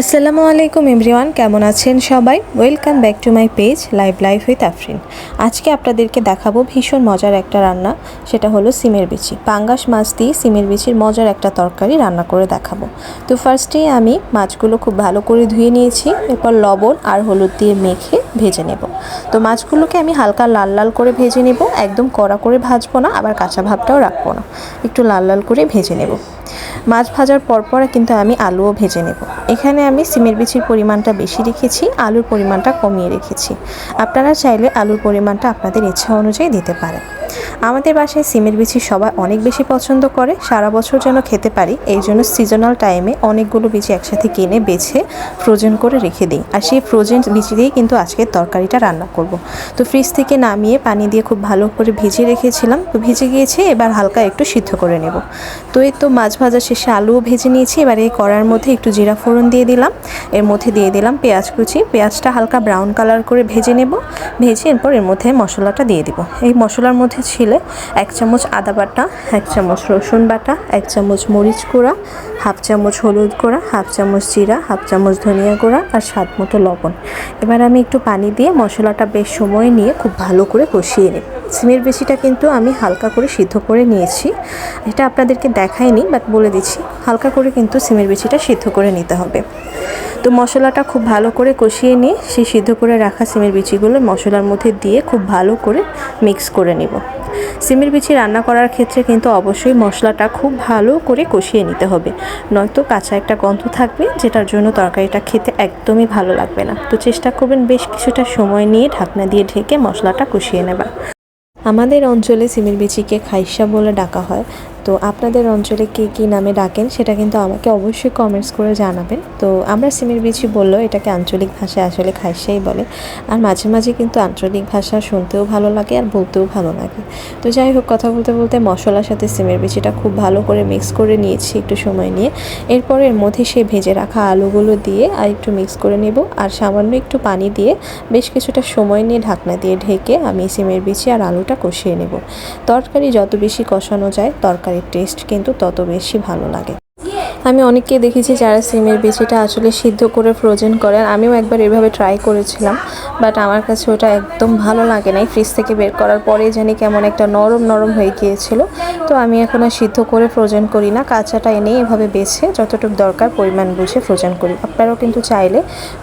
আসসালামু আলাইকুম এভরিওয়ান, কেমন আছেন সবাই? Welcome back to my page live life with Afrin আজকে আপনাদেরকে দেখাবো ভীষণ মজার একটা রান্না, সেটা হলো সিমের বিচি। পাঙ্গাস মাছ দিয়ে সিমের বিচির মজার একটা তরকারি রান্না করে দেখাবো। তো ফার্স্টেই আমি মাছগুলো খুব ভালো করে ধুয়ে নিয়েছি, এরপর লবণ আর হলুদ দিয়ে মেখে ভেজে নেব। তো মাছগুলোকে আমি হালকা লাল লাল করে ভেজে নেব, একদম কড়া করে ভাজবো না, আবার কাঁচা ভাবটাও রাখব না। একটু লাল লাল করে ভেজে নেব। মাছ ভাজার পরপর কিন্তু আমি আলুও ভেজে নেব। এখানে আমি সিমের বিচির পরিমাণটা বেশি রেখেছি, আলুর পরিমাণটা কমিয়ে রেখেছি। আপনারা চাইলে আলুর পরিমাণটা আপনাদের ইচ্ছা অনুযায়ী দিতে পারেন। আমাদের বাসায় সিমের বিচি সবাই অনেক বেশি পছন্দ করে। সারা বছর যেন খেতে পারি, এই জন্য সিজনাল টাইমে অনেকগুলো বিচি একসাথে কিনে বেছে ফ্রোজেন করে রেখে দিই। আর সেই ফ্রোজেন বিচি দিয়েই কিন্তু আজকে তরকারিটা রান্না করব। তো ফ্রিজ থেকে নামিয়ে পানি দিয়ে খুব ভালো করে ভিজিয়ে রেখেছিলাম। তো ভিজে গিয়েছে, এবার হালকা একটু সিদ্ধ করে নেব। তো এই তো মাছ ভাজা শেষে আলুও ভেজে নিয়েছি, এবার এই কড়ার মধ্যে একটু জিরা ফোড়ন দিয়ে দিলাম। এর মধ্যে দিয়ে দিলাম পেঁয়াজ কুচি। পেঁয়াজটা হালকা ব্রাউন কালার করে ভেজে নেব। ভেজে এরপর এর মধ্যে মশলাটা দিয়ে দিব। এই মশলার মধ্যে ছিল এক চামচ আদা বাটা, এক চামচ রসুন বাটা, এক চামচ মরিচ গুঁড়া, হাফ চামচ হলুদ গুঁড়া, হাফ চামচ জিরা, হাফ চামচ ধনিয়া গুঁড়া আর স্বাদ মতো লবণ। এবার আমি একটু পানি দিয়ে মশলাটা বেশ সময় নিয়ে খুব ভালো করে কষিয়ে নিই। সিমের বেশিটা কিন্তু আমি হালকা করে সিদ্ধ করে নিয়েছি। এটা আপনাদেরকে দেখাইনি বাট বলে দিচ্ছি। হালকা করে কিন্তু সিমের বেশিটা সিদ্ধ করে নিতে হবে। তো মশলাটা খুব ভালো করে কষিয়ে নিয়ে সেই সিদ্ধ করে রাখা সিমের বিচিগুলো মশলার মধ্যে দিয়ে খুব ভালো করে মিক্স করে নিব। সিমের বিচি রান্না করার ক্ষেত্রে কিন্তু অবশ্যই মশলাটা খুব ভালো করে কষিয়ে নিতে হবে। নয়তো কাঁচা একটা গন্ধ থাকবে, যেটার জন্য তরকারিটা খেতে একদমই ভালো লাগবে না। তো চেষ্টা করবেন বেশ কিছুটা সময় নিয়ে ঢাকনা দিয়ে ঢেকে মশলাটা কষিয়ে নেবার। আমাদের অঞ্চলে সিমের বিচিকে খাইসা বলে ডাকা হয়। তো আপনাদের অঞ্চলে কে কী নামে ডাকেন সেটা কিন্তু আমাকে অবশ্যই কমেন্টস করে জানাবেন। তো আমরা সিমের বিচি বললেও এটাকে আঞ্চলিক ভাষায় আসলে খাইসাই বলে। আর মাঝে মাঝে কিন্তু আঞ্চলিক ভাষা শুনতেও ভালো লাগে আর বলতেও ভালো লাগে। তো যাই হোক, কথা বলতে বলতে মশলার সাথে সিমের বিচিটা খুব ভালো করে মিক্স করে নিয়েছি একটু সময় নিয়ে। এরপর এর মধ্যে সেই ভেজে রাখা আলুগুলো দিয়ে আর একটু মিক্স করে নেব। আর সামান্য একটু পানি দিয়ে বেশ কিছুটা সময় নিয়ে ঢাকনা দিয়ে ঢেকে আমি সিমের বিচি আর আলুটা কষিয়ে নেব। তরকারি যত বেশি কষানো যায় টেস্ট কিন্তু তত বেশি ভালো লাগে। আমি অনেককে দেখেছি যারা সিমের বিচিটা আসলে সিদ্ধ করে ফ্রোজেন করেন আমিও একবার এভাবে ট্রাই করেছিলাম বাট আমার কাছে ওটা একদম ভালো লাগে নাই। ফ্রিজ থেকে বের করার পরে জানি কেমন একটা নরম নরম হয়ে গিয়েছিল। তো আমি এখন আর সিদ্ধ করে ফ্রোজেন করি না। কাঁচাটা এনে এভাবে বেছে যতটুকু দরকার পরিমাণ বুঝে ফ্রোজেন করি। আপনারাও কিন্তু চাইলে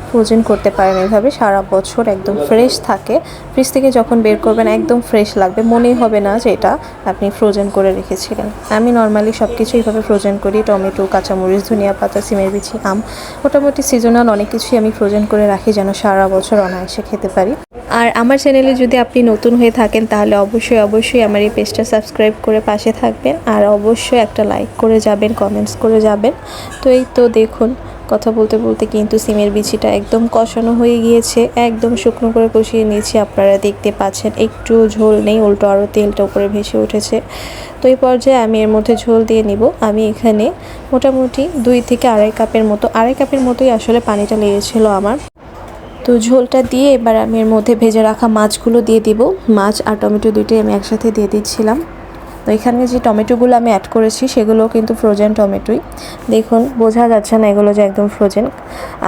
ফ্রোজেন করতে পারেন এভাবে। সারা বছর একদম ফ্রেশ থাকে। ফ্রিজ থেকে যখন বের করবেন, একদম ফ্রেশ লাগবে। মনেই হবে না যে এটা আপনি ফ্রোজেন করে রেখেছিলেন। আমি নর্মালি সব কিছু এইভাবে ফ্রোজেন করি, টমেটো কাঁচামরিচ, ধনিয়া পাতা, সিমের বিচি, আম। মোটামুটি সিজনাল অনেক কিছুই আমি ফ্রোজেন করে রাখি যেন সারা বছর অনায়াসে খেতে পারি। আর আমার চ্যানেলে যদি আপনি নতুন হয়ে থাকেন, তাহলে অবশ্যই অবশ্যই আমার এই পেজটা সাবস্ক্রাইব করে পাশে থাকবেন। আর অবশ্যই একটা লাইক করে যাবেন কমেন্টস করে যাবেন। তো এই তো দেখুন কথা বলতে বলতে কিন্তু সিমের বিচিটা একদম কষানো হয়ে গিয়েছে। একদম শুকনো করে কষিয়ে নিয়েছি। আপনারা দেখতে পাচ্ছেন, একটু ঝোল নেই, উল্টো আরও তেলটা উপরে ভেসে উঠেছে। তো এই পর্যায়ে আমি এর মধ্যে ঝোল দিয়ে নিব। আমি এখানে মোটামুটি দুই থেকে আড়াই কাপের মতো, আড়াই কাপের মতোই আসলে পানিটা লেগেছিল আমার। তো ঝোলটা দিয়ে এবার আমি এর মধ্যে ভেজে রাখা মাছগুলো দিয়ে দিব। মাছ আর টমেটো দুইটাই আমি একসাথে দিয়ে দিচ্ছিলাম। তো এখানে যে টমেটোগুলো আমি অ্যাড করেছি সেগুলো কিন্তু ফ্রোজেন টমেটোই। দেখুন, বোঝা যাচ্ছে না এগুলো যে একদম ফ্রোজেন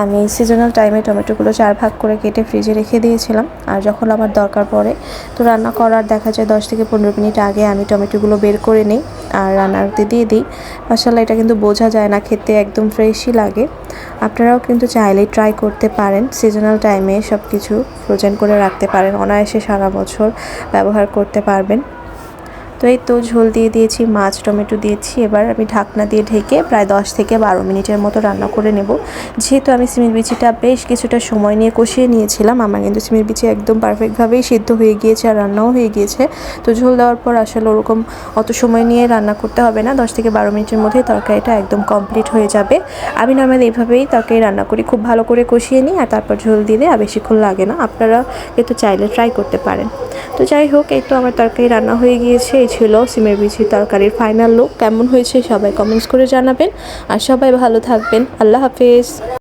আমি সিজনাল টাইমে টমেটোগুলো চার ভাগ করে কেটে ফ্রিজে রেখে দিয়েছিলাম। আর যখন আমার দরকার পড়ে, তো রান্না করার দেখা যায় দশ থেকে পনেরো মিনিট আগে আমি টমেটোগুলো বের করে নিই আর রান্নাতে দিয়ে দিই। মশালা এটা কিন্তু বোঝা যায় না, খেতে একদম ফ্রেশই লাগে। আপনারাও কিন্তু চাইলে ট্রাই করতে পারেন। সিজনাল টাইমে সব কিছু ফ্রোজেন করে রাখতে পারেন। অনায়াসে সারা বছর ব্যবহার করতে পারবেন। তো এই তো ঝোল দিয়ে দিয়েছি, মাছ, টমেটো দিয়েছি। এবার আমি ঢাকনা দিয়ে ঢেকে প্রায় দশ থেকে বারো মিনিটের মতো রান্না করে নেব। যেহেতু আমি সিমের বিচিটা বেশ কিছুটা সময় নিয়ে কষিয়ে নিয়েছিলাম, আমার কিন্তু সিমের বিচি একদম পারফেক্টভাবেই সিদ্ধ হয়ে গিয়েছে আর রান্নাও হয়ে গিয়েছে। তো ঝোল দেওয়ার পর আসলে ওরকম অত সময় নিয়ে রান্না করতে হবে না। দশ থেকে বারো মিনিটের মধ্যেই তরকারিটা একদম কমপ্লিট হয়ে যাবে। আমি নর্মালি এইভাবেই তরকারি রান্না করি, খুব ভালো করে কষিয়ে নিই আর তারপর ঝোল দিলে আর বেশিক্ষণ লাগে না। আপনারা একটু চাইলে ট্রাই করতে পারেন। তো যাই হোক, এই তো আমার তরকারি রান্না হয়ে গিয়েছে। ছিল, সিমের বিচি তরকারির ফাইনাল লুক কেমন হয়েছে সবাই কমেন্টস করে জানাবেন। আর সবাই ভালো থাকবেন। আল্লাহ হাফেজ।